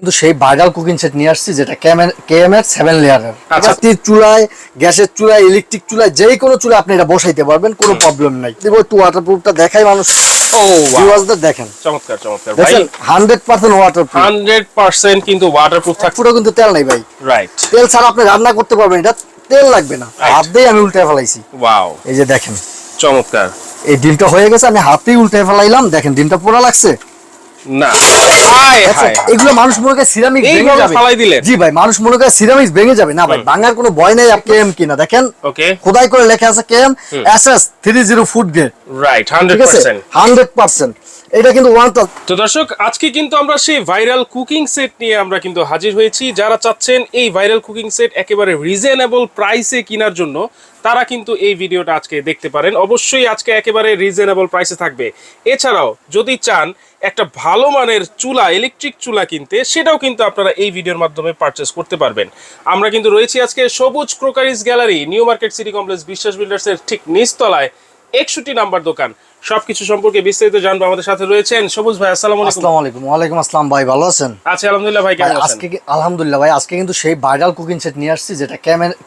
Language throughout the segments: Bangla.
কিন্তু সেই ভাইরাল কুকিং সেট নিয়ে আসছি যেটা কেএম এর। সেভেন লেয়ারের আচ্ছা। চুলায় গ্যাসের চুলায় ইলেকট্রিক চুলায় যে কোনো চুলায় আপনি এটা বসাইতে পারবেন কোনো প্রবলেম নাই। দিব একটু ওয়াটার প্রুফটা দেখাই মানুষ। দেখেন। চমৎকার চমৎকার। ভাই কিন্তু ওয়াটারপ্রুফ থাকছে পুরো কিন্তু তেল নাই ভাই। রাইট তেল ছাড়া আপনি রান্না করতে পারবেন এটা তেল লাগবে না। হাত দিয়ে আমি উল্টে ফেলাইছি। ওয়াও এই যে দেখেন। চমৎকার। এই ডিমটা হয়ে গেছে আমি হাতেই উল্টে ফেলাইলাম। দেখেন ডিমটা পোড়া লাগছে? না। এগুলো মানুষ করে সিরামিক ভেঙে যাবে। জি ভাই মানুষ সিরামিক ভেঙে যাবে। না ভাই ভাঙার কোনো ভয় নেই আপনি এম কিনা। দেখেন খোদাই করে লেখা আছে KM SS three zero food grade right hundred percent hundred percent এটা কিন্তু ওয়ান তো দর্শক আজকে কিন্তু আমরা সেই ভাইরাল কুকিং সেট নিয়ে আমরা কিন্তু হাজির হয়েছি। যারা চাচ্ছেন এই ভাইরাল কুকিং সেট একেবারে রিজনেবল প্রাইসে কেনার জন্য তারা কিন্তু এই ভিডিওটা আজকে দেখতে পারেন। অবশ্যই আজকে একেবারে রিজনেবল প্রাইসে থাকবে। এছাড়াও যদি চান একটা ভালো মানের চুলা ইলেকট্রিক চুলা কিনতে, সেটাও কিন্তু আপনারা এই ভিডিওর মাধ্যমে পারচেস করতে পারবেন। আমরা কিন্তু রয়েছি আজকে Sabuj crockeries gallery, new market city complex Biswas বিল্ডার্সের ঠিক নিচতলায়, একষট্টি নাম্বার দোকান। সবকিছু সম্পর্কে বিস্তারিত জানব আমাদের সাথে রয়েছেন। সবুজ ভাই আসসালামু আলাইকুম। আলাইকুম। আসসালাম ভাই ভালো আছেন? আচ্ছা আলহামদুলিল্লাহ ভাই কেমন আছেন? আজকে আলহামদুলিল্লাহ ভাই আজকে কিন্তু সেই ভাইরাল কুকিং সেট নিয়ে আসছি যেটা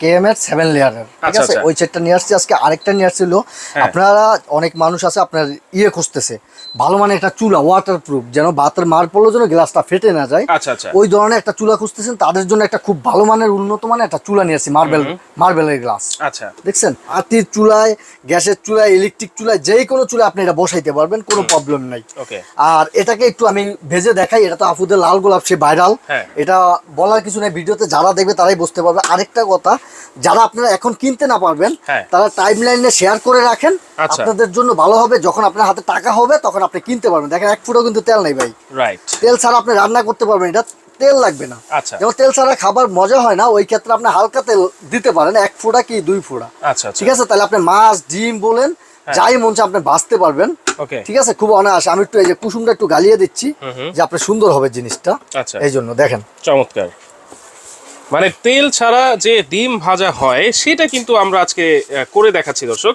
কেএম এর সেভেন লেয়ারের ঠিক আচ্ছা, আছে? আচ্ছা। ওই সেটটা নিয়ে আসছি আজকে আরেকটা নিয়ে আসছিল। হ্যাঁ। আপনারা অনেক মানুষ আছে আপনার ইয়ে খুঁজতেছে। ভালো মানে একটা চুলা ওয়াটার প্রুফ যেন ভাতের মার পড়ল যেন গ্লাসটা ফেটে না যায়। আচ্ছা আচ্ছা। ওই ধরনের একটা চুলা খুঁজতেছেন তাদের জন্য একটা খুব ভালো মানের উন্নত মানের একটা চুলা নিয়ে আসছি মার্বেল মার্বেলের গ্লাস আচ্ছা। দেখছেন? আতির চুলায় গ্যাসের চুলায় ইলেকট্রিক চুলায় যেই কোনো চুলায় আপনি এটা বসাইতে পারবেন কোনো প্রবলেম নাই। আর এটাকে একটু আমি ভেজে দেখাই এটা তো আফুদের লাল গোলাপ সে ভাইরাল হ্যাঁ। এটা বলার কিছু নেই ভিডিওতে যারা দেখবে তারাই বুঝতে পারবে। আরেকটা কথা যারা আপনারা এখন কিনতে না পারবেন হ্যাঁ। তারা টাইম লাইনে শেয়ার করে রাখেন। আচ্ছা। আপনাদের জন্য ভালো হবে যখন আপনার হাতে টাকা হবে তখন আপনি কিনতে পারবেন। দেখেন এক ফুটও কিন্তু তেল নেই ভাই। তেল ছাড়া আপনি রান্না করতে পারবেন এটা তেল লাগবে না। আচ্ছা। যেমন তেল ছাড়া খাবার মজা হয় না ওই ক্ষেত্রে আপনি হালকা তেল দিতে পারেন এক ফোঁটা কি দুই ফোঁটা। আচ্ছা। ঠিক আছে? তাহলে আপনি মাছ ডিম বলেন যাই মন চায় আপনি বাঁচতে পারবেন। ঠিক আছে? খুব অনায়াসে। আমি একটু এই যে কুসুমটা একটু গালিয়ে দিচ্ছি। যে আপনার সুন্দর হবে জিনিসটা। আচ্ছা। এই জন্য দেখেন। চমৎকার। মানে তেল ছাড়া যে ডিম ভাজা হয় সেটা কিন্তু আমরা আজকে করে দেখাচ্ছি দর্শক।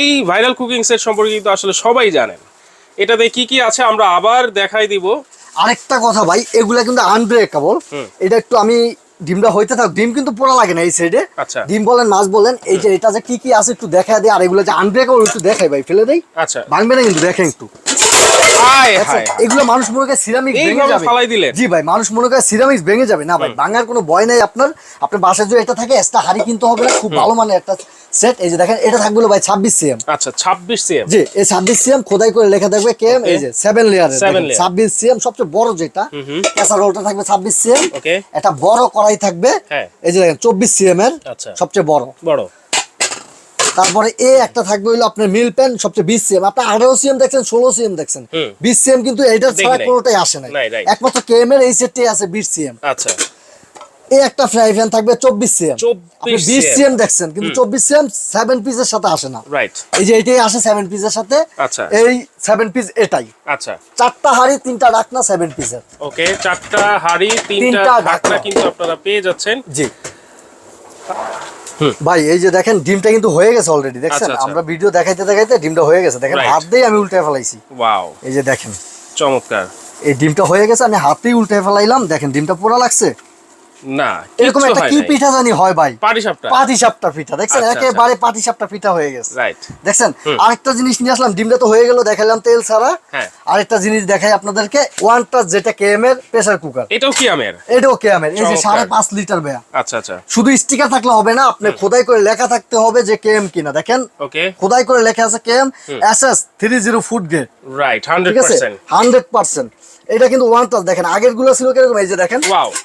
এই ভাইরাল কুকিং সেট সম্পর্কে কিন্তু আসলে সবাই জানেন। এটাতে কি কি আছে আমরা আবার দেখাই দিব। আরেকটা কথা ভাই এগুলা কিন্তু আনব্রেকেবল। এটা একটু আমি ডিমটা হইতে থাক ডিম কিন্তু পোড়া লাগে না এই সাইডে আচ্ছা। ডিম বলেন মাছ বলেন এই যে এটা যে কি কি আছে একটু দেখা দেয় আর এগুলো যে আনব্রেকেবল একটু দেখাই ভাই ফেলে দেই। আচ্ছা। ভাঙবে না কিন্তু দেখেন একটু। এগুলো মানুষ মনে করে সিরামিক ভেঙে যাবে। জি ভাই মানুষ মনে করে সিরামিক ভেঙে যাবে। না ভাই ভাঙার কোনো ভয় নাই আপনার। আপনার বাসায় যদি এটা থাকে এক্সট্রা হাড়ি কিনতে হবে না খুব ভালো মানে একটা সেট এই যে দেখেন এটা থাকবে ভাই ছাব্বিশ সিএম আচ্ছা ছাব্বিশ সিএম জি এই ছাব্বিশ সিএম খোদাই করে লেখা থাকবে কেএম এই যে সেভেন লেয়ার Seven layer। ছাব্বিশ সিএম সবচেয়ে বড় যেটা ক্যাসারোলটা থাকবে ছাব্বিশ সিএম ওকে একটা বড় কড়াই থাকবে হ্যাঁ। এই যে দেখেন চব্বিশ সিএম এর আচ্ছা। সবচেয়ে বড়। বড়। তারপরে এ একটা থাকবে হলো আপনার মিল প্যান সবচেয়ে বিশ সিএম আপনি আঠারো সিএম দেখছেন ষোলো সিএম দেখছেন। বিশ সিএম কিন্তু এইটার ছাড়া কোনোটাই আসে না। একমাত্র কেএম এর এই সেটটাই আছে বিশ সিএম আচ্ছা। এই একটা ফ্রাই প্যান থাকবে চব্বিশ সিএম 24 বিশ সিএম দেখছেন কিন্তু চব্বিশ সিএম সেভেন পিসের সাথে আসে না। রাইট এই যে এটাই আসে সেভেন পিসের সাথে। আচ্ছা। এই সেভেন পিস এটাই। আচ্ছা। চারটা হাড়ি তিনটা ডাকনা সেভেন পিসের ওকে চারটা হাড়ি তিনটা ঢাকনা। কিন্তু আপনারা পেয়ে যাচ্ছেন। জি। ভাই এই যে দেখেন ডিমটা কিন্তু হয়ে গেছে অলরেডি দেখছেন? আচ্ছা, আচ্ছা। আমরা ভিডিও দেখাইতে দেখাইতে ডিমটা হয়ে গেছে। দেখেন হাত দিয়ে আমি উল্টে ফেলাইছি। ওয়াও এই যে দেখেন। চমৎকার। এই ডিমটা হয়ে গেছে আমি হাতেই উল্টে ফেলাইলাম। দেখেন ডিমটা পোড়া লাগছে। প্রেসার কুকার লিটার আচ্ছা শুধু স্টিকার থাকলে হবে না আপনি খোদাই করে লেখা থাকতে হবে যে কেএম কিনা দেখেন? খোদাই করে লেখা আছে KM S S three zero food grade right 100% 100% এটা কিন্তু ওয়ান টাচ দেখেন আগেরগুলো ছিল কীরকম? এই যে দেখেন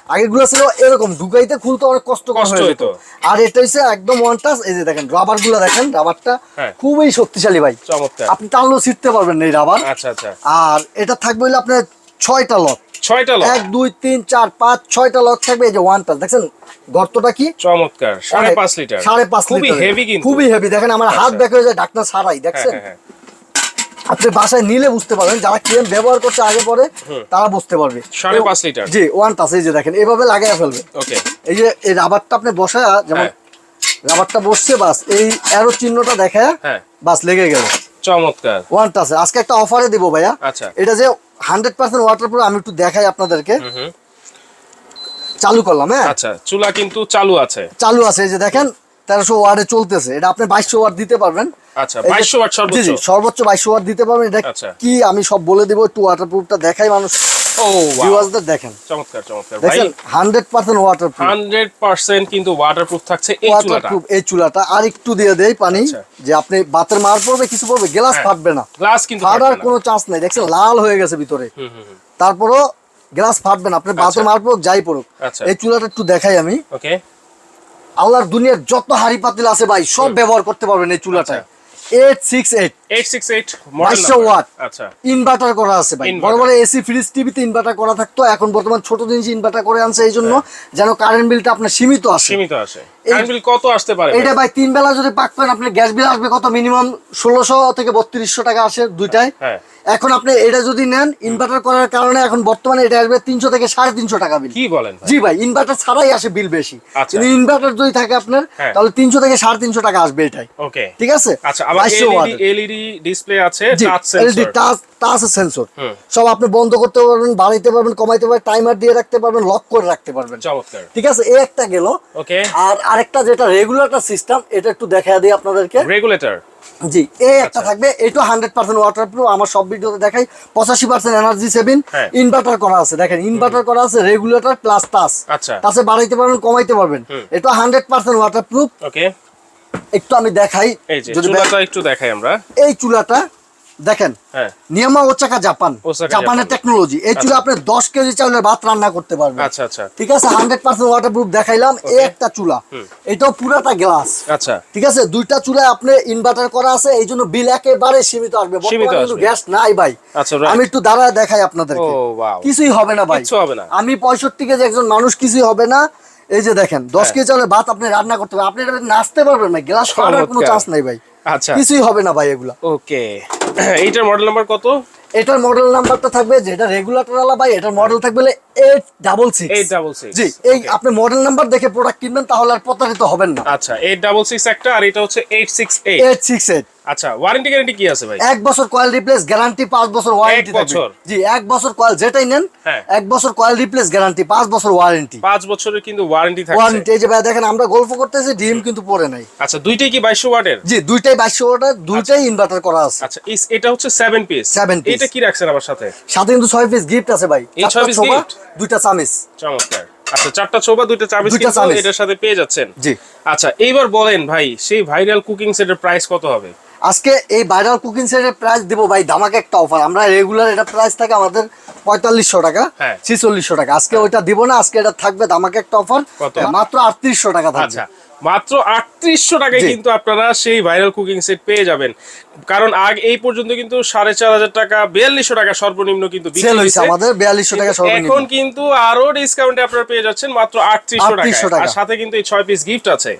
আগেরগুলো ছিল এরকম ঢুকাইতে খুলতে অনেক কষ্ট কষ্ট হয়ে যেত। আর এটা হচ্ছে একদম ওয়ান টাচ এই যে দেখেন রাবারগুলো দেখেন রাবারটা হ্যাঁ। খুবই শক্তিশালী ভাই। আপনি টানলেও ছিটতে পারবেন না এই রাবার আচ্ছা আচ্ছা। আর এটা থাকবে হলো আপনার ছয়টা লক ছয়টা লক এক দুই তিন চার পাঁচ ছয়টা লক থাকবে এই যে ওয়ান টাচ দেখছেন গর্তটা কি? চমৎকার সাড়ে পাঁচ লিটার। সাড়ে পাঁচ খুবই হেভি কিন্তু। খুবই হেভি দেখেন আমার হাত আচ্ছা। ব্যাক হয়ে যায় ডাকনা ছাড়াই হ্যাঁ দেখছেন? হ্যাঁ। আপনি বাসায় নিলে বুঝতে পারবেন যারা ক্রিম ব্যবহার করছে আগে পরে তারা বুঝতে পারবে। সাড়ে পাঁচ লিটার। জি ওয়ান টাচ এই যে দেখেন এভাবে লাগাই ফেলবে। ওকে। এই যে এই রাবারটা আপনি বসায় যেমন হ্যাঁ। রাবারটা বসছে বাস এই অ্যারো চিহ্নটা দেখায় হ্যাঁ। বাস লেগে গেল। চমৎকার। ওয়ান টাচে আজকে একটা অফারে দিব ভাইয়া। আচ্ছা। এটা যে হান্ড্রেড পার্সেন্ট ওয়াটার প্রুফ আমি একটু দেখাই আপনাদেরকে। হুম হুম। চালু করলাম হ্যাঁ? আচ্ছা চুলা কিন্তু চালু আছে। চালু আছে এই যে দেখেন তেরোশো ওয়ার্ডে চলতেছে। এটা আপনি বাইশশো ওয়াট দিতে পারবেন। আচ্ছা সর্বোচ্চ? বাইশশো ওয়াট দিতে পারবেন। এটা আচ্ছা। কি আমি সব বলে দিব একটু ওয়াটার প্রুফটা দেখাই মানুষ। দেখেন। চমৎকার চমৎকার। Hundred percent waterproof hundred percent কিন্তু ওয়াটারপ্রুফ থাকছে এই ওয়াটার চুলাটা। প্রুফ এই চুলাটা। আর একটু দিয়ে দেই পানি আচ্ছা। যে আপনি বাতের মার পড়বে কিছু পড়বে গ্লাস হ্যাঁ। ফাটবে না। গ্লাস কিন্তু ফাটার কোনো চান্স নাই। দেখছেন লাল হয়ে গেছে ভিতরে। তারপরও গ্লাস ফাটবে না। আপনি বাতের মার পড়ুক যাই পড়ুক। এই চুলাটা একটু দেখাই আমি। ওকে আল্লাহর দুনিয়ার যত হাড়ি পাতিল আছে ভাই সব ব্যবহার করতে পারবেন এই চুলাটা এইট সিক্স এইট ওয়াট। আচ্ছা। ইনভার্টার করা আছে ভাই। বড় বড় এসি ফ্রিজ টিভিতে ইনভার্টার করা থাকতো। এখন বর্তমান ছোট জিনিস ইনভার্টার করে আনছে এই জন্য যেন কারেন্ট বিলটা আপনার সীমিত আসে। সীমিত আসে। এই- কারেন্ট বিল কত আসতে পারে এটা ভাই? তিন বেলা যদি পাক করেন আপনার গ্যাস বিল আসবে কত? মিনিমাম ষোলোশো থেকে বত্রিশশো টাকা আসে দুইটায়। হ্যাঁ। এখন আপনি এটা যদি নেন ইনভার্টার করার কারণে এখন বর্তমানে এটা আসবে তিনশো থেকে সাড়ে তিনশো টাকা বিল কি বলেন জি ভাই ইনভার্টার ছাড়াই আসে বিল বেশি। আচ্ছা। কিন্তু ইনভার্টার যদি থাকে আপনার হ্যাঁ। তাহলে তিনশো থেকে সাড়ে তিনশো টাকা আসবে এটাই। ওকে ঠিক আছে? আচ্ছা এলইডি ওয়াটের। এলইডি ডিসপ্লে আছে touch LED touch touch sensor সব আপনি বন্ধ করতে পারবেন বাড়াইতে পারবেন কমাইতে পারবেন টাইমার দিয়ে রাখতে পারবেন লক করে রাখতে পারবেন। চমৎকার। ঠিক আছে এই একটা গেল। ওকে। আর আরেকটা যেটা রেগুলেটর সিস্টেম এটা একটু দেখা দিই আপনাদেরকে। রেগুলেটর জি এই একটা। থাকবে এটা হান্ড্রেড পার্সেন্ট ওয়াটার প্রুফ আমার সব ভিডিওতে দেখাই। পঁচাশি পার্সেন্ট এনার্জি সেভিং। ইনভার্টার করা আছে দেখেন ইনভার্টার করা আছে রেগুলেটর প্লাস টাচ আচ্ছা। টাচে বাড়াইতে পারবেন কমাইতে পারবেন। এটা hundred percent waterproof okay. একটু আমি দেখাই। চুলাটা একটু দেখাই আমরা। এই চুলাটা দেখেন হ্যাঁ। নিয়ামা ওচাকা জাপান। জাপানের টেকনোলজি এই চুলা আপনি দশ কেজি চাউলের ভাত রান্না করতে পারবেন। আচ্ছা আচ্ছা। ঠিক আছে হান্ড্রেড পার্সেন্ট ওয়াটার প্রুফ দেখাইলাম এই একটা চুলা। এটাও পুরাটা গ্লাস আচ্ছা। ঠিক আছে দুইটা চুলায় আপনি ইনভার্টার করা আছে এই জন্য বিল একেবারে সীমিত আসবে। কিন্তু গ্যাস নাই ভাই। আচ্ছা, আমি একটু দাঁড়ায় দেখাই আপনাদেরকে। ওয়াও কিছুই হবে না ভাই। কিচ্ছু হবে না। আমি পঁয়ষট্টি কেজি একজন মানুষ কিছুই হবে না। এই যে দেখেন দশ হ্যাঁ। কেজি চাউলের ভাত আপনি রান্না করতে পারবেন। আপনি এটা নাচতে পারবেন না গ্লাস ফাটার কোনো চান্স নাই ভাই। আচ্ছা। কিছুই হবে না ভাই এগুলা। ওকে। এইটার মডেল নাম্বার কত? এটার মডেল নাম্বারটা থাকবে যেটা রেগুলেটর আলা ভাই এটার মডেল থাকবে eight double six eight double six জি এই আপনি মডেল নাম্বার দেখে প্রোডাক্ট কিনবেন তাহলে আর প্রতারিত হবেন না। আচ্ছা এইট ডাবল সিক্স একটা আর এটা হচ্ছে eight six eight six eight আচ্ছা ওয়ারেন্টি গ্যারান্টি কি আছে ভাই? এক বছর কয়েল রিপ্লেস গ্যারান্টি পাঁচ বছর ওয়ারেন্টি বছর? জি এক বছর কয়েল যেটাই নেন হ্যাঁ। এক বছর কয়েল রিপ্লেস গ্যারান্টি পাঁচ বছর ওয়ারেন্টি পাঁচ বছরের কিন্তু ওয়ারেন্টি থাকছে। ওয়ারেন্টি এই যে ভাই দেখেন আমরা গল্প করতেছি ডিম কিন্তু পড়ে নাই। আচ্ছা দুইটাই কি ওয়াটের? জি দুইটাই ওয়াটের দুইটাই ইনভার্টার করা আছে। আচ্ছা এটা হচ্ছে সেভেন পিস Seven piece। এটা কি রাখছেন আমার সাথে? সাথে কিন্তু ছয় পিস গিফট আছে ভাই। এই ছোবা, gift? দুইটা চামিচ। চমৎকার। আচ্ছা চারটা ছোবা দুইটা দুইটা কিন্তু এটার সাথে পেয়ে যাচ্ছেন। জি। আচ্ছা এইবার বলেন ভাই সেই ভাইরাল কুকিং সেটের প্রাইস কত হবে? আজকে এই ভাইরাল কুকিং সেটের প্রাইস দিব ভাই ধামাকে একটা অফার আমরা রেগুলার এটা প্রাইস থাকে আমাদের পঁয়তাল্লিশশো টাকা হ্যাঁ। ছিচল্লিশশো টাকা। আজকে ওইটা দিব না আজকে এটা থাকবে ধামাকে একটা অফার মাত্র আটত্রিশশো টাকা থাকবে। আচ্ছা মাত্র আটত্রিশশো টাকায় কিন্তু আপনারা সেই ভাইরাল কুকিং সেট পেয়ে যাবেন। কারণ আগ এই পর্যন্ত কিন্তু সাড়ে চার হাজার টাকা বিয়াল্লিশশো টাকা সর্বনিম্ন কিন্তু। আমাদের বিয়াল্লিশশো টাকা এখন কিন্তু আরও ডিসকাউন্টে আপনারা পেয়ে যাচ্ছেন মাত্র আটত্রিশশো 3800 টাকা আর টাকা। সাথে কিন্তু এই ছয় পিস গিফট আছে।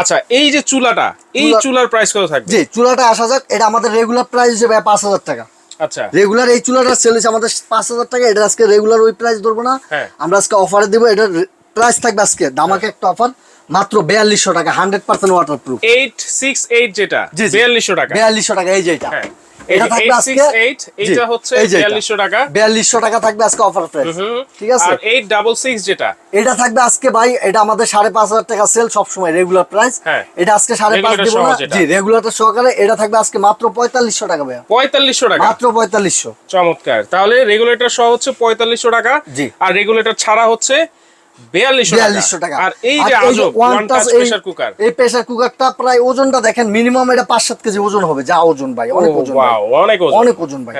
আচ্ছা এই যে চুলাটা এই চুলার প্রাইস কত থাকবে? জি চুলাটা আসা যাক এটা আমাদের রেগুলার প্রাইস হিসেবে পাঁচ হাজার টাকা। আচ্ছা। রেগুলার এই চুলাটা সেল হচ্ছে আমাদের পাঁচ হাজার টাকা এটা আজকে রেগুলার ওই প্রাইস ধরবো না। হ্যাঁ। আমরা আজকে অফারে দিব এটা প্রাইস থাকবে আজকে দামাকে একটা অফার মাত্র বিয়াল্লিশশো টাকা hundred percent waterproof eight six eight যেটা। বিয়াল্লিশশো টাকা। বিয়াল্লিশশো টাকা এই যে এটা থাকবে আজকে 868 এইটা হচ্ছে এই যে এটা। 4200 টাকা। বিয়াল্লিশশো টাকা থাকবে আজকে অফার প্রাইস ঠিক আছে? আর এইট ডাবল সিক্স যেটা। এটা থাকবে আজকে ভাই এটা আমাদের সাড়ে পাঁচ হাজার টাকা সেল রেগুলার প্রাইস। এটা আজকে দিব না। জি সহকারে এটা থাকবে আজকে মাত্র পঁয়তাল্লিশশো টাকা ভাইয়া। পঁয়তাল্লিশশো টাকা। মাত্র পঁয়তাল্লিশশো। চমৎকার। তাহলে রেগুলেটর সহ হচ্ছে পঁয়তাল্লিশশো টাকা। জি। আর রেগুলেটর ছাড়া হচ্ছে বিয়াল্লিশশো বিয়াল্লিশশো টাকা। আর এই যে ওয়ান টাচ প্রেসার কুকার এই প্রেসার কুকারটা প্রায় ওজনটা দেখেন মিনিমাম এটা পাঁচ সাত কেজি ওজন হবে যা ওজন ভাই অনেক ওজন অনেক ওজন। ভাই।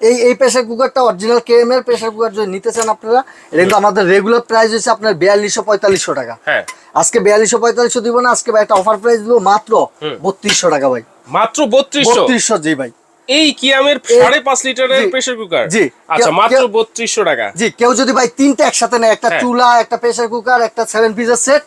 এই এই প্রেসার কুকারটা অরিজিনাল এর প্রেসার কুকার যদি নিতে চান আপনারা এটা কিন্তু আমাদের রেগুলার প্রাইস হচ্ছে আপনার বিয়াল্লিশশো পঁয়তাল্লিশশো টাকা। হ্যাঁ। আজকে বিয়াল্লিশশো পঁয়তাল্লিশশো দিব না আজকে ভাই একটা অফার প্রাইস দিব মাত্র বত্রিশশো টাকা ভাই। মাত্র বত্রিশশো? বত্রিশশো জি ভাই। এই কিয়ামের সাড়ে পাঁচ লিটারের। প্রেসার কুকার জি। আচ্ছা মাত্র বত্রিশশো টাকা জি কেউ যদি ভাই তিনটা একসাথে নেয় একটা হ্যাঁ। চুলা একটা প্রেসার কুকার একটা সেভেন পিসের সেট।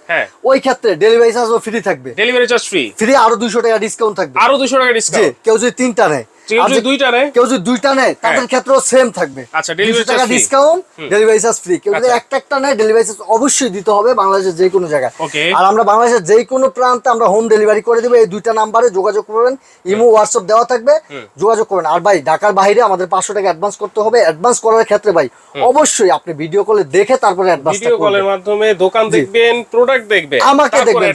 ওই ক্ষেত্রে ডেলিভারি চার্জও ফ্রি থাকবে ডেলিভারি চার্জ ফ্রি ফ্রি আরও দুশো টাকা ডিসকাউন্ট থাকবে আরও দুশো টাকা ডিসকাউন্ট কেউ যদি তিনটা নেয় কেউ আর যদি দুইটা নেয়? কেউ যদি দুইটা নেয় তাদের ক্ষেত্রেও সেম থাকবে। আচ্ছা, delivery 200 টাকা ডিসকাউন্ট ডেলিভারি চার্জ ফ্রি কেউ যদি আচ্ছা। একটা একটা নেয় ডেলিভারি চার্জ অবশ্যই দিতে হবে বাংলাদেশের যে কোনো জায়গায়। আর আমরা বাংলাদেশের যে কোনো প্রান্তে আমরা হোম ডেলিভারি করে দেবো। এই দুইটা নাম্বারে যোগাযোগ করবেন ইমো হোয়াটসঅ্যাপ দেওয়া থাকবে যোগাযোগ করবেন। আর ভাই ঢাকার বাইরে আমাদের পাঁচশো টাকা অ্যাডভান্স করতে হবে। অ্যাডভান্স করার ক্ষেত্রে ভাই অবশ্যই আপনি ভিডিও কলে দেখে তারপরে অ্যাডভান্স ভিডিও কলের মাধ্যমে দোকান দেখবেন প্রোডাক্ট দেখবেন আমাকে দেখবেন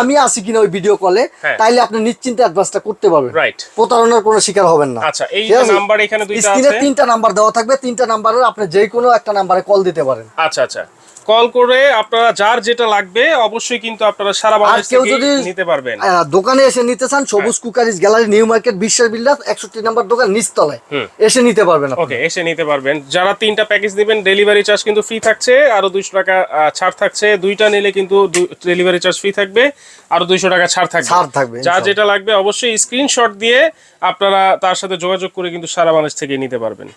আমি আসি কিনা ওই ভিডিও কলে হ্যাঁ। তাইলে আপনি নিশ্চিন্তে অ্যাডভান্সটা করতে পারবেন। প্রতারণার কোনো শিকার হবেন না। আচ্ছা, এই নাম্বার এখানে দুইটা স্ক্রিনে আছে। তিনটা নাম্বার দেওয়া থাকবে তিনটা নাম্বারের আপনি যে কোনো একটা নাম্বারে কল দিতে পারেন। আচ্ছা আচ্ছা। কল করে আপনারা যার যেটা লাগবে অবশ্যই কিন্তু আপনারা সারা বাংলাদেশ থেকে নিতে পারবেন। দোকানে এসে নিতে চান সবুজ হ্যাঁ। Cookeries gallery new market Biswas builder একষট্টি নম্বর দোকান নিচতলায়। এসে নিতে পারবেন ওকে এসে নিতে পারবেন। যারা তিনটা প্যাকেজ নেবেন ডেলিভারি চার্জ কিন্তু ফ্রি থাকছে আরও দুইশো টাকা ছাড় থাকছে। দুইটা নিলে কিন্তু ডেলিভারি চার্জ ফ্রি থাকবে আরও দুইশো টাকা ছাড় থাকবে। ছাড় থাকবে, যা যেটা লাগবে অবশ্যই স্ক্রিনশট দিয়ে আপনারা তার সাথে যোগাযোগ করে কিন্তু সারা বাংলাদেশ থেকে নিতে পারবেন।